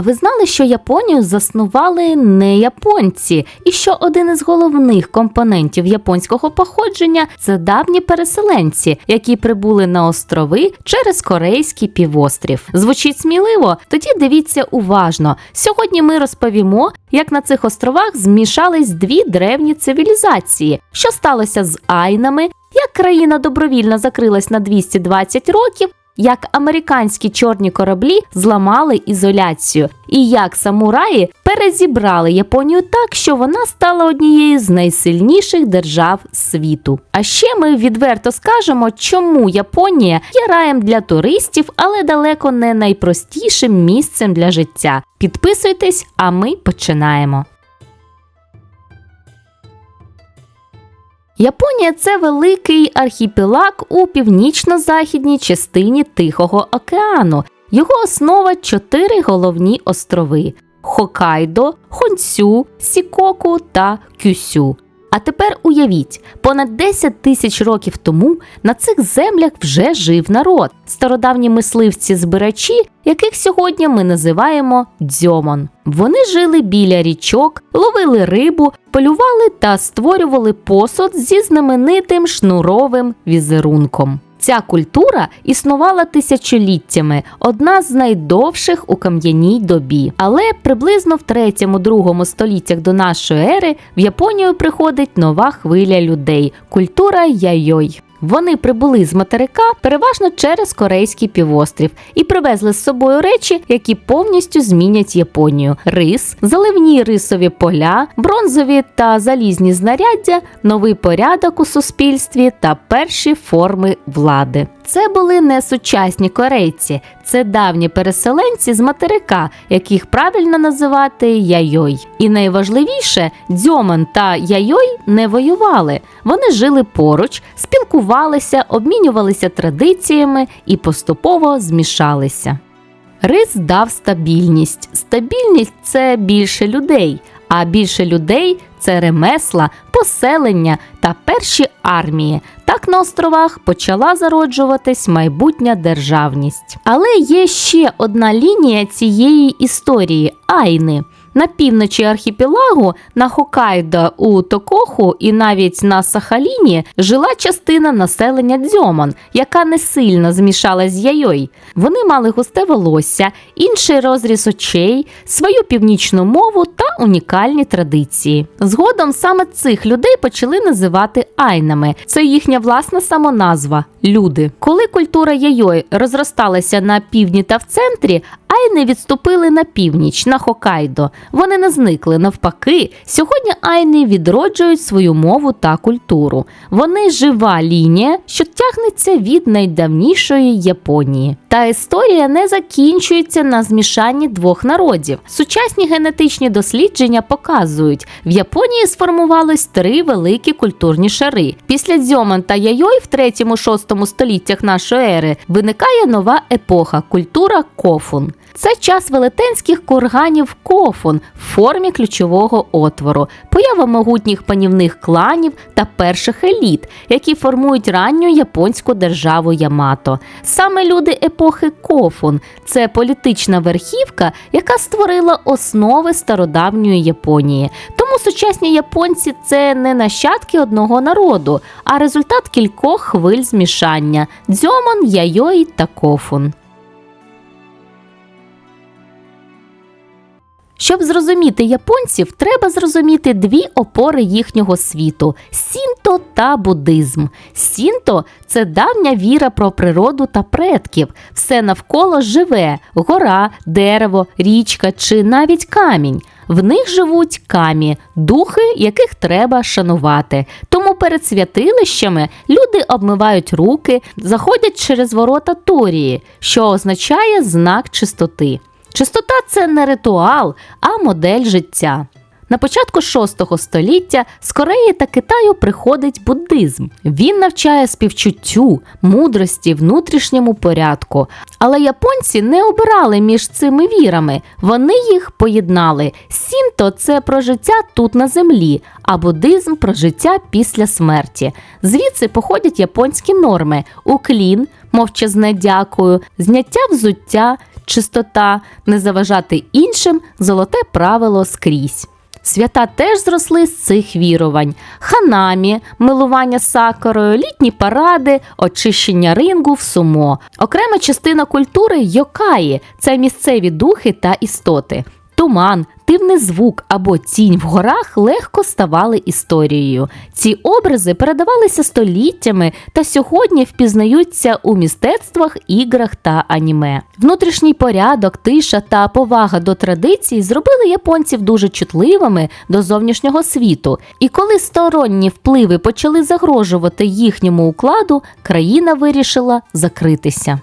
Ви знали, що Японію заснували не японці, і що один із головних компонентів японського походження це давні переселенці, які прибули на острови через Корейський півострів. Звучить сміливо? Тоді дивіться уважно. Сьогодні ми розповімо, як на цих островах змішались дві древні цивілізації, що сталося з айнами, як країна добровільно закрилась на 220 років як американські чорні кораблі зламали ізоляцію, і як самураї перезібрали Японію так, що вона стала однією з найсильніших держав світу. А ще ми відверто скажемо, чому Японія є раєм для туристів, але далеко не найпростішим місцем для життя. Підписуйтесь, а ми починаємо. Японія це великий архіпелаг у північно-західній частині Тихого океану. Його основа чотири головні острови: Хокайдо, Хонсю, Сікоку та Кюсю. А тепер уявіть, понад 10 тисяч років тому на цих землях вже жив народ, стародавні мисливці збирачі, яких сьогодні ми називаємо дзьомон. Вони жили біля річок, ловили рибу, полювали та створювали посуд зі знаменитим шнуровим візерунком. Ця культура існувала тисячоліттями, одна з найдовших у кам'яній добі. Але приблизно в 3-2 століттях до нашої ери в Японію приходить нова хвиля людей культура яйой. Вони прибули з материка переважно через Корейський півострів і привезли з собою речі, які повністю змінять Японію: рис, заливні рисові поля, бронзові та залізні знаряддя, новий порядок у суспільстві та перші форми влади. Це були не сучасні корейці, це давні переселенці з материка, яких правильно називати яйой. І найважливіше, дзьоман та яйой не воювали. Вони жили поруч, спілкувалися, обмінювалися традиціями і поступово змішалися. Рис дав стабільність. Стабільність це більше людей, а більше людей це ремесла, поселення та перші армії. Так на островах почала зароджуватись майбутня державність. Але є ще одна лінія цієї історії айни. На півночі архіпелагу, на Хокайдо у Токоху і навіть на Сахаліні жила частина населення дзьомон, яка не сильно змішалась з яйой. Вони мали густе волосся, інший розріз очей, свою північну мову та унікальні традиції. Згодом саме цих людей почали називати айнами. Це їхня власна самоназва люди. Коли культура яйой розросталася на півдні та в центрі, айни відступили на північ, на Хокайдо. Вони не зникли. Навпаки, сьогодні айни відроджують свою мову та культуру. Вони жива лінія, що тягнеться від найдавнішої Японії. Та історія не закінчується на змішанні двох народів. Сучасні генетичні дослідження показують, в Японії сформувались три великі культурні шари. Після дзьоман та яйой в 3-6 століттях нашої ери виникає нова епоха культура кофун. Це час велетенських курганів кофун в формі ключового отвору, поява могутніх панівних кланів та перших еліт, які формують ранню японську державу Ямато. Саме люди епохи кофун це політична верхівка, яка створила основи стародавньої Японії. Тому сучасні японці це не нащадки одного народу, а результат кількох хвиль змішання дзьомон, яйой та кофун. Щоб зрозуміти японців, треба зрозуміти дві опори їхнього світу сінто та буддизм. Сінто це давня віра про природу та предків. Все навколо живе гора, дерево, річка чи навіть камінь. В них живуть камі, духи, яких треба шанувати. Тому перед святилищами люди обмивають руки, заходять через ворота Торії, що означає знак чистоти. Чистота це не ритуал, а модель життя. На початку 6 століття з Кореї та Китаю приходить буддизм. Він навчає співчуттю, мудрості, внутрішньому порядку. Але японці не обирали між цими вірами, вони їх поєднали. Сінто це про життя тут на землі, а буддизм про життя після смерті. Звідси походять японські норми: уклін, мовчазне дякую, зняття взуття, чистота, не заважати іншим, золоте правило скрізь. Свята теж зросли з цих вірувань: ханамі, милування сакорою, літні паради, очищення рингу в сумо. Окрема частина культури йокаї це місцеві духи та істоти. Туман, дивний звук або тінь в горах легко ставали історією. Ці образи передавалися століттями та сьогодні впізнаються у мистецтвах, іграх та аніме. Внутрішній порядок, тиша та повага до традицій зробили японців дуже чутливими до зовнішнього світу. І коли сторонні впливи почали загрожувати їхньому укладу, країна вирішила закритися.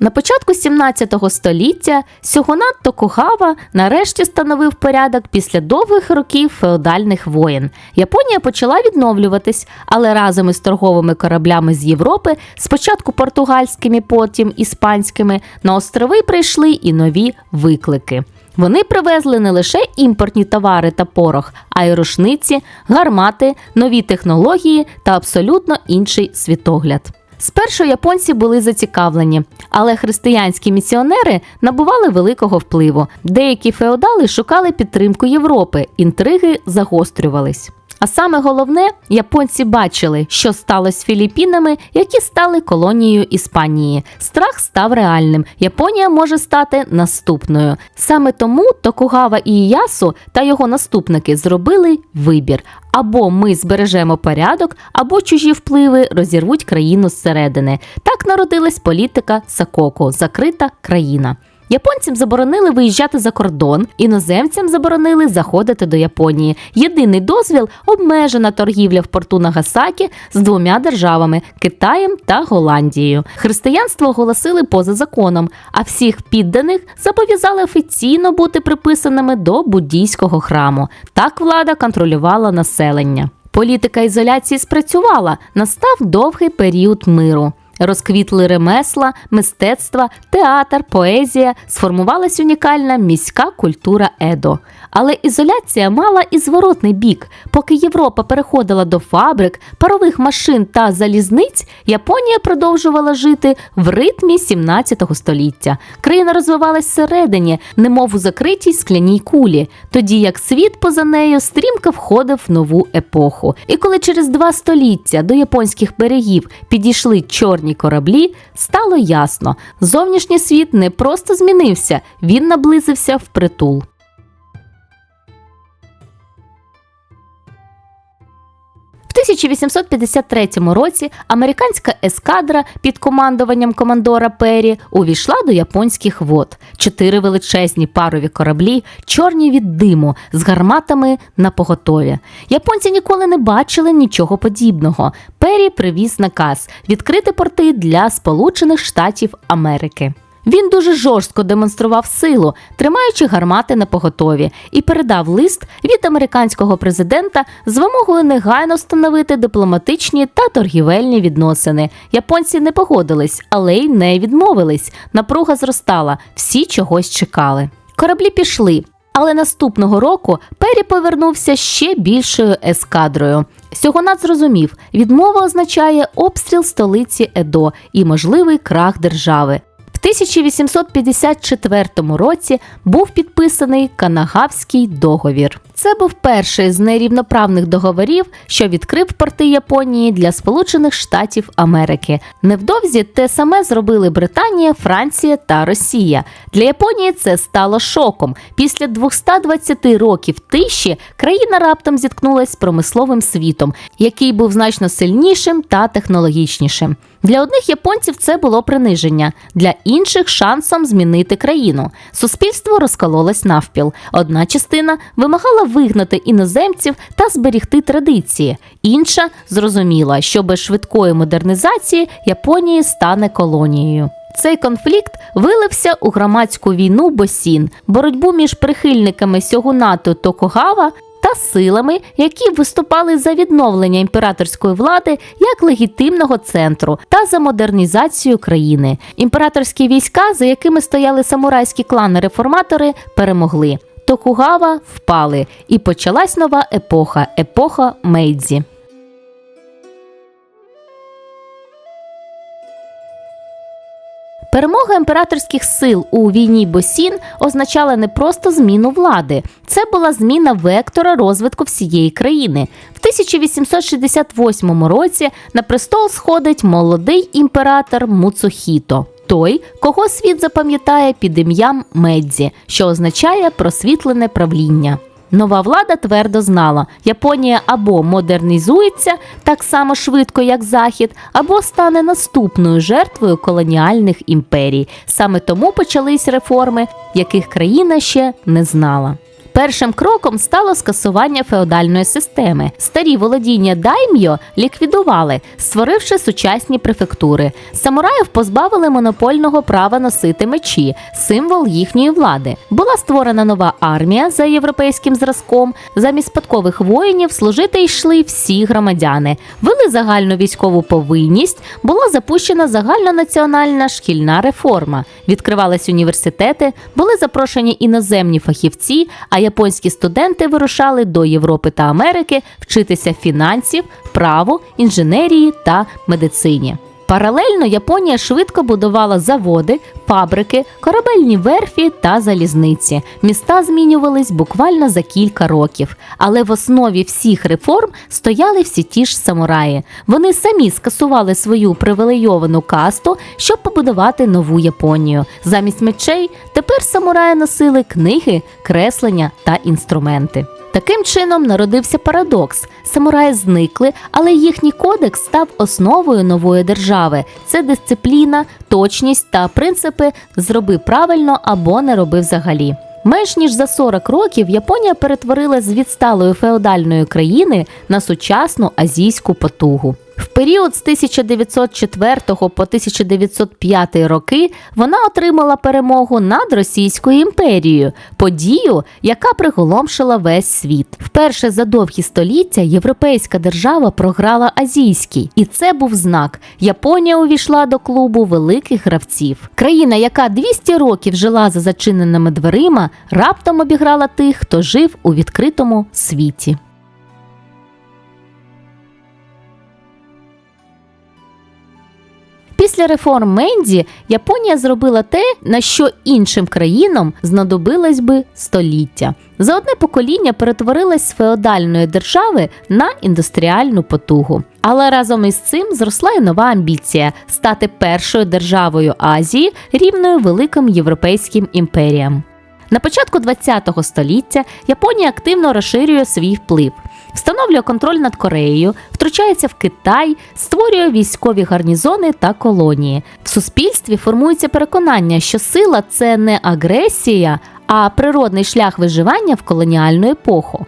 На початку 17 століття Сьогонат Токугава нарешті становив порядок після довгих років феодальних воєн. Японія почала відновлюватись, але разом із торговими кораблями з Європи, спочатку португальськими, потім іспанськими, на острови прийшли і нові виклики. Вони привезли не лише імпортні товари та порох, а й рушниці, гармати, нові технології та абсолютно інший світогляд. Спершу японці були зацікавлені, але християнські місіонери набували великого впливу. Деякі феодали шукали підтримку Європи, інтриги загострювались. А саме головне, японці бачили, що сталося з Філіппінами, які стали колонією Іспанії. Страх став реальним. Японія може стати наступною. Саме тому Токугава Іясу та його наступники зробили вибір: або ми збережемо порядок, або чужі впливи розірвуть країну зсередини. Так народилась політика Сакоку закрита країна. Японцям заборонили виїжджати за кордон, іноземцям заборонили заходити до Японії. Єдиний дозвіл обмежена торгівля в порту Нагасакі з двома державами Китаєм та Голландією. Християнство оголосили поза законом, а всіх підданих зобов'язали офіційно бути приписаними до буддійського храму. Так влада контролювала населення. Політика ізоляції спрацювала, настав довгий період миру. Розквітли ремесла, мистецтва, театр, поезія, сформувалась унікальна міська культура Едо. Але ізоляція мала і зворотний бік. Поки Європа переходила до фабрик, парових машин та залізниць, Японія продовжувала жити в ритмі 17 століття. Країна розвивалась всередині, немов у закритій скляній кулі, тоді як світ поза нею стрімко входив в нову епоху. І коли через два століття до японських берегів підійшли чорні кораблі, стало ясно, зовнішній світ не просто змінився, він наблизився впритул. 1853 році американська ескадра під командуванням командора Перрі увійшла до японських вод. Чотири величезні парові кораблі, чорні від диму, з гарматами на поготові. Японці ніколи не бачили нічого подібного. Перрі привіз наказ відкрити порти для Сполучених Штатів Америки. Він дуже жорстко демонстрував силу, тримаючи гармати на поготові, і передав лист від американського президента з вимогою негайно встановити дипломатичні та торгівельні відносини. Японці не погодились, але й не відмовились. Напруга зростала, всі чогось чекали. Кораблі пішли. Але наступного року Пері повернувся ще більшою ескадрою. Сьогонат зрозумів, відмова означає обстріл столиці Едо і можливий крах держави. В 1854 році був підписаний Канагавський договір. Це був перший з нерівноправних договорів, що відкрив порти Японії для Сполучених Штатів Америки. Невдовзі те саме зробили Британія, Франція та Росія. Для Японії це стало шоком. Після 220 років тиші країна раптом зіткнулася з промисловим світом, який був значно сильнішим та технологічнішим. Для одних японців це було приниження, для інших шансом змінити країну. Суспільство розкололось навпіл. Одна частина вимагала вигнати іноземців та зберігти традиції. Інша зрозуміла, що без швидкої модернізації Японії стане колонією. Цей конфлікт вилився у громадську війну Босін, боротьбу між прихильниками сьогунату Токогава та силами, які виступали за відновлення імператорської влади як легітимного центру та за модернізацію країни. Імператорські війська, за якими стояли самурайські клани-реформатори, перемогли. Токугава впали, і почалась нова епоха епоха Мейдзі. Перемога імператорських сил у війні Босін означала не просто зміну влади, це була зміна вектора розвитку всієї країни. В 1868 році на престол сходить молодий імператор Муцухіто. Той, кого світ запам'ятає під ім'ям Медзі, що означає просвітлене правління. Нова влада твердо знала, Японія або модернізується так само швидко, як Захід, або стане наступною жертвою колоніальних імперій. Саме тому почались реформи, яких країна ще не знала. Першим кроком стало скасування феодальної системи. Старі володіння дайм'йо ліквідували, створивши сучасні префектури. Самураїв позбавили монопольного права носити мечі, символ їхньої влади. Була створена нова армія за європейським зразком. Замість спадкових воїнів служити йшли всі громадяни. Вели загальну військову повинність. Була запущена загальнонаціональна шкільна реформа. Відкривались університети, були запрошені іноземні фахівці. а японські студенти вирушали до Європи та Америки вчитися фінансів, праву, інженерії та медицині. Паралельно Японія швидко будувала заводи, фабрики, корабельні верфі та залізниці. Міста змінювались буквально за кілька років. Але в основі всіх реформ стояли всі ті ж самураї. Вони самі скасували свою привілейовану касту, щоб побудувати нову Японію. Замість мечей тепер самураї носили книги, креслення та інструменти. Таким чином народився парадокс: самураї зникли, але їхній кодекс став основою нової держави. Це дисципліна, точність та принципи зроби правильно або не роби взагалі. Менш ніж за 40 років Японія перетворилась з відсталої феодальної країни на сучасну азійську потугу. В період з 1904 по 1905 роки вона отримала перемогу над Російською імперією, подію, яка приголомшила весь світ. Вперше за довгі століття європейська держава програла азійській, і це був знак. Японія увійшла до клубу великих гравців. Країна, яка 200 років жила за зачиненими дверима, раптом обіграла тих, хто жив у відкритому світі. Після реформ Менді Японія зробила те, на що іншим країнам знадобилось би століття. За одне покоління перетворилась з феодальної держави на індустріальну потугу. Але разом із цим зросла й нова амбіція стати першою державою Азії рівною великим європейським імперіям. На початку ХХ століття Японія активно розширює свій вплив, встановлює контроль над Кореєю, втручається в Китай, створює військові гарнізони та колонії. В суспільстві формується переконання, що сила це не агресія, а природний шлях виживання в колоніальну епоху.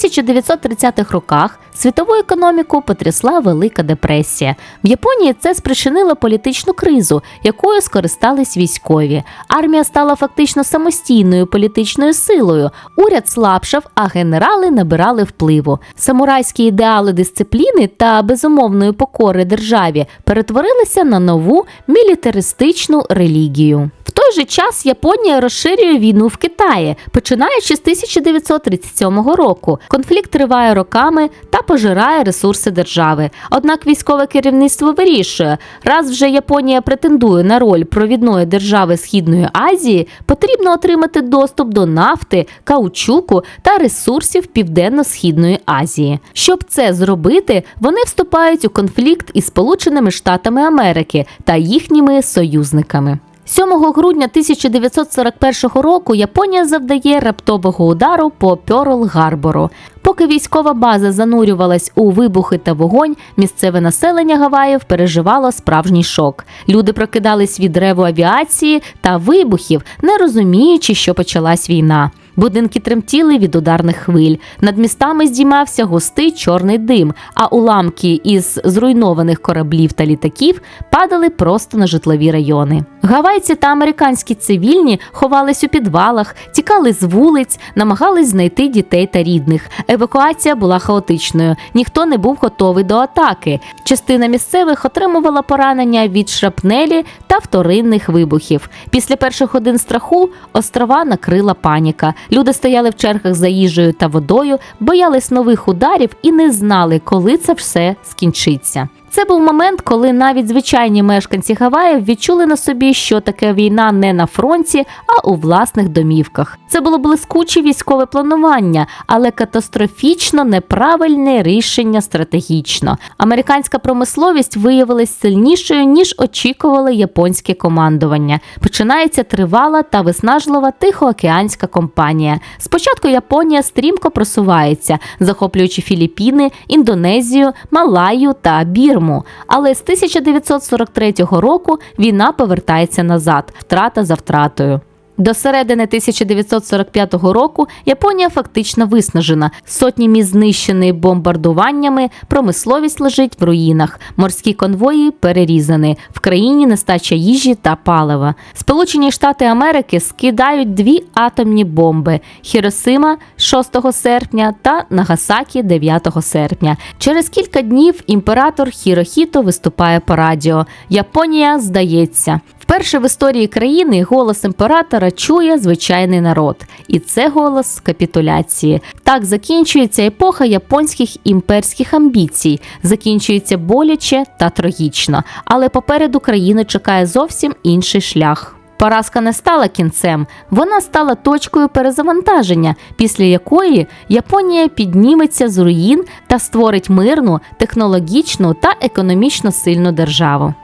В 1930-х роках світову економіку потрясла Велика депресія. В Японії це спричинило політичну кризу, якою скористались військові. Армія стала фактично самостійною політичною силою. Уряд слабшав, а генерали набирали впливу. Самурайські ідеали дисципліни та безумовної покори державі перетворилися на нову мілітаристичну релігію. В той же час Японія розширює війну в Китаї, починаючи з 1937 року. Конфлікт триває роками та пожирає ресурси держави. Однак військове керівництво вирішує, раз вже Японія претендує на роль провідної держави Східної Азії, потрібно отримати доступ до нафти, каучуку та ресурсів Південно-Східної Азії. Щоб це зробити, вони вступають у конфлікт із Сполученими Штатами Америки та їхніми союзниками. 7 грудня 1941 року Японія завдає раптового удару по Пьорл-Гарбору. Поки військова база занурювалась у вибухи та вогонь, місцеве населення Гаваїв переживало справжній шок. Люди прокидались від реву авіації та вибухів, не розуміючи, що почалась війна. Будинки тремтіли від ударних хвиль. Над містами здіймався густий чорний дим, а уламки із зруйнованих кораблів та літаків падали просто на житлові райони. Гавайці та американські цивільні ховались у підвалах, тікали з вулиць, намагались знайти дітей та рідних. Евакуація була хаотичною, ніхто не був готовий до атаки. Частина місцевих отримувала поранення від шрапнелі та вторинних вибухів. Після перших годин страху острова накрила паніка. Люди стояли в чергах за їжею та водою, боялись нових ударів і не знали, коли це все скінчиться. Це був момент, коли навіть звичайні мешканці Гаваїв відчули на собі, що таке війна не на фронті, а у власних домівках. Це було блискуче військове планування, але катастрофічно неправильне рішення стратегічно. Американська промисловість виявилась сильнішою ніж очікувало японське командування. Починається тривала та виснажлива тихоокеанська компанія. Спочатку Японія стрімко просувається, захоплюючи Філіппіни, Індонезію, Малаю та Бірму. Але з 1943 року війна повертається назад, втрата за втратою. До середини 1945 року Японія фактично виснажена. Сотні міст знищені бомбардуваннями, промисловість лежить в руїнах, морські конвої перерізані, в країні нестача їжі та палива. Сполучені Штати Америки скидають дві атомні бомби: Хіросима 6 серпня та Нагасакі 9 серпня. Через кілька днів імператор Хірохіто виступає по радіо. Японія здається. Вперше в історії країни голос імператора чує звичайний народ, і це голос капітуляції. Так закінчується епоха японських імперських амбіцій, закінчується боляче та трагічно, але попереду країни чекає зовсім інший шлях. Поразка не стала кінцем, вона стала точкою перезавантаження, після якої Японія підніметься з руїн та створить мирну, технологічну та економічно сильну державу.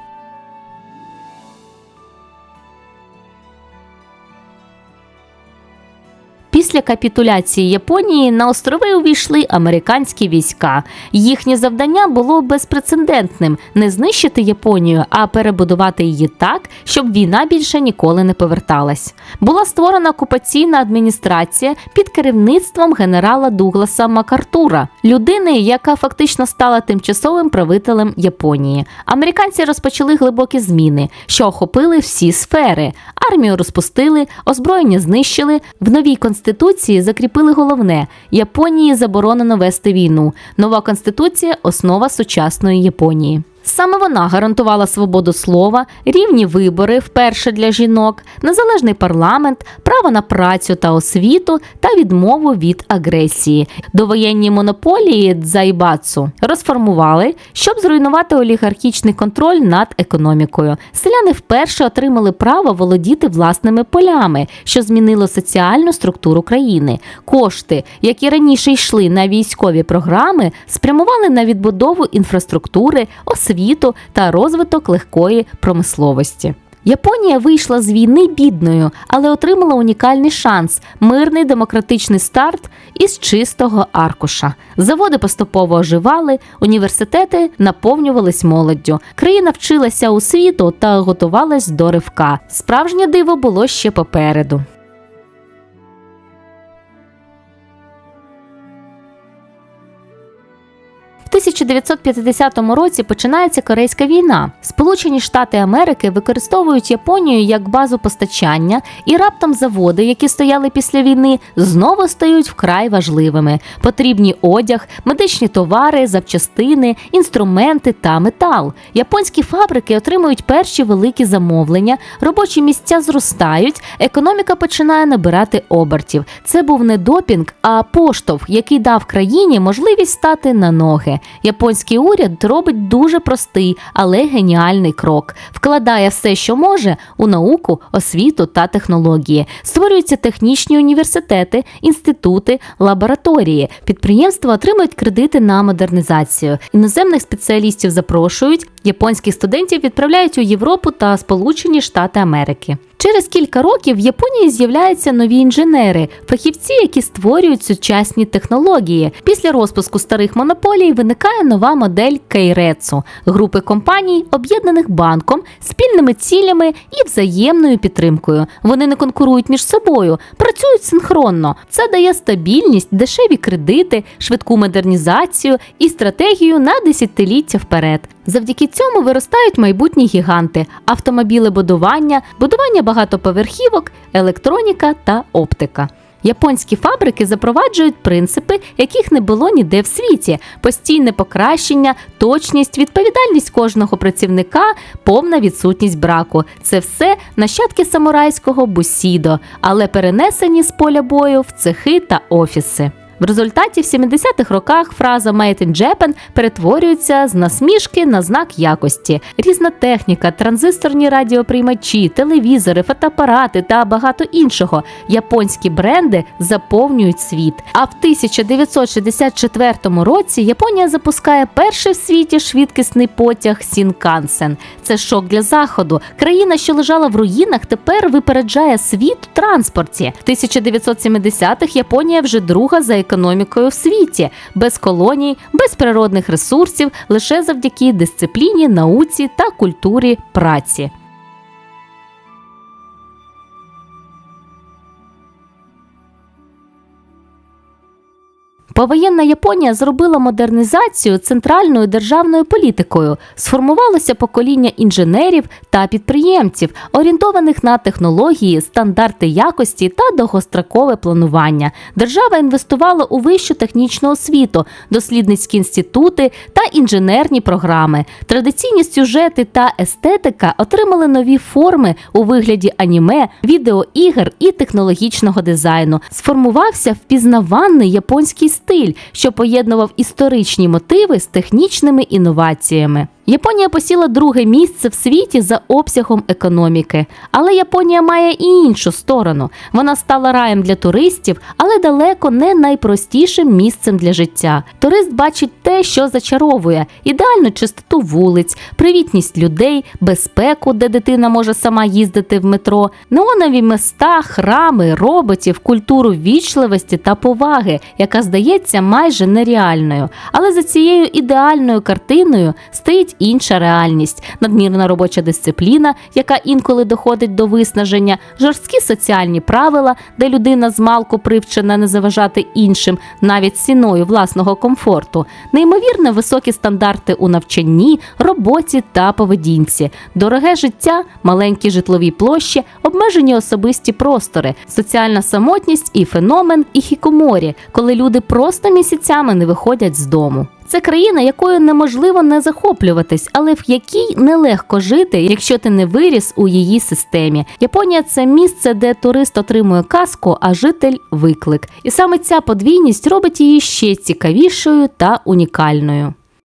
Після капітуляції Японії на острови увійшли американські війська. Їхнє завдання було безпрецедентним не знищити Японію, а перебудувати її так, щоб війна більше ніколи не поверталась. Була створена окупаційна адміністрація під керівництвом генерала Дугласа Макартура, людини, яка фактично стала тимчасовим правителем Японії. Американці розпочали глибокі зміни, що охопили всі сфери. Армію розпустили, озброєння знищили в новій конституції конституції закріпили головне: Японії заборонено вести війну. Нова конституція основа сучасної Японії. Саме вона гарантувала свободу слова, рівні вибори вперше для жінок, незалежний парламент, право на працю та освіту та відмову від агресії. Довоєнні монополії дзайбацу розформували, щоб зруйнувати олігархічний контроль над економікою. Селяни вперше отримали право володіти власними полями, що змінило соціальну структуру країни. Кошти, які раніше йшли на військові програми, спрямували на відбудову інфраструктури, освіти освіту та розвиток легкої промисловості. Японія вийшла з війни бідною, але отримала унікальний шанс мирний демократичний старт із чистого аркуша. Заводи поступово оживали, університети наповнювались молоддю. Країна вчилася у світу та готувалась до ривка. Справжнє диво було ще попереду. 1950 році починається Корейська війна. Сполучені Штати Америки використовують Японію як базу постачання, і раптом заводи, які стояли після війни, знову стають вкрай важливими. Потрібні одяг, медичні товари, запчастини, інструменти та метал. Японські фабрики отримують перші великі замовлення, робочі місця зростають, економіка починає набирати обертів. Це був не допінг, а поштовх, який дав країні можливість стати на ноги. Японський уряд робить дуже простий, але геніальний крок. Вкладає все, що може, у науку, освіту та технології. Створюються технічні університети, інститути, лабораторії. Підприємства отримують кредити на модернізацію. Іноземних спеціалістів запрошують, японських студентів відправляють у Європу та Сполучені Штати Америки. Через кілька років в Японії з'являються нові інженери, фахівці, які створюють сучасні технології. Після розпуску старих монополій виникає нова модель Кейрецу групи компаній, об'єднаних банком, спільними цілями і взаємною підтримкою. Вони не конкурують між собою, працюють синхронно. Це дає стабільність, дешеві кредити, швидку модернізацію і стратегію на десятиліття вперед. Завдяки цьому виростають майбутні гіганти, автомобілебудування, будування багатоповерхівок, електроніка та оптика. Японські фабрики запроваджують принципи, яких не було ніде в світі: постійне покращення, точність, відповідальність кожного працівника, повна відсутність браку. Це все нащадки самурайського бусідо, але перенесені з поля бою в цехи та офіси. В результаті в 70-х роках фраза «Made in Japan» перетворюється з насмішки на знак якості. Різна техніка, транзисторні радіоприймачі, телевізори, фотоапарати та багато іншого. Японські бренди заповнюють світ. А в 1964 році Японія запускає перший в світі швидкісний потяг Сінкансен. Це шок для заходу. Країна, що лежала в руїнах, тепер випереджає світ у транспорті. В 1970-х Японія вже друга за економікою в світі, без колоній, без природних ресурсів, лише завдяки дисципліні, науці та культурі праці. Повоєнна Японія зробила модернізацію центральною державною політикою. Сформувалося покоління інженерів та підприємців, орієнтованих на технології, стандарти якості та довгострокове планування. Держава інвестувала у вищу технічну освіту, дослідницькі інститути та інженерні програми. Традиційні сюжети та естетика отримали нові форми у вигляді аніме, відеоігр і технологічного дизайну. Сформувався впізнаваний японський стиль, що поєднував історичні мотиви з технічними інноваціями. Японія посіла друге місце в світі за обсягом економіки, але Японія має і іншу сторону. Вона стала раєм для туристів, але далеко не найпростішим місцем для життя. Турист бачить те, що зачаровує: ідеальну чистоту вулиць, привітність людей, безпеку, де дитина може сама їздити в метро, неонові места, храми, роботів, культуру вічливості та поваги, яка здається майже нереальною. Але за цією ідеальною картиною стоїть інша реальність, надмірна робоча дисципліна, яка інколи доходить до виснаження, жорсткі соціальні правила, де людина змалку привчена не заважати іншим, навіть ціною власного комфорту, неймовірно високі стандарти у навчанні, роботі та поведінці, дороге життя, маленькі житлові площі, обмежені особисті простори, соціальна самотність і феномен і хікоморі, коли люди просто місяцями не виходять з дому. Це країна, якою неможливо не захоплюватись, але в якій нелегко жити, якщо ти не виріс у її системі. Японія це місце, де турист отримує казку, а житель виклик. І саме ця подвійність робить її ще цікавішою та унікальною.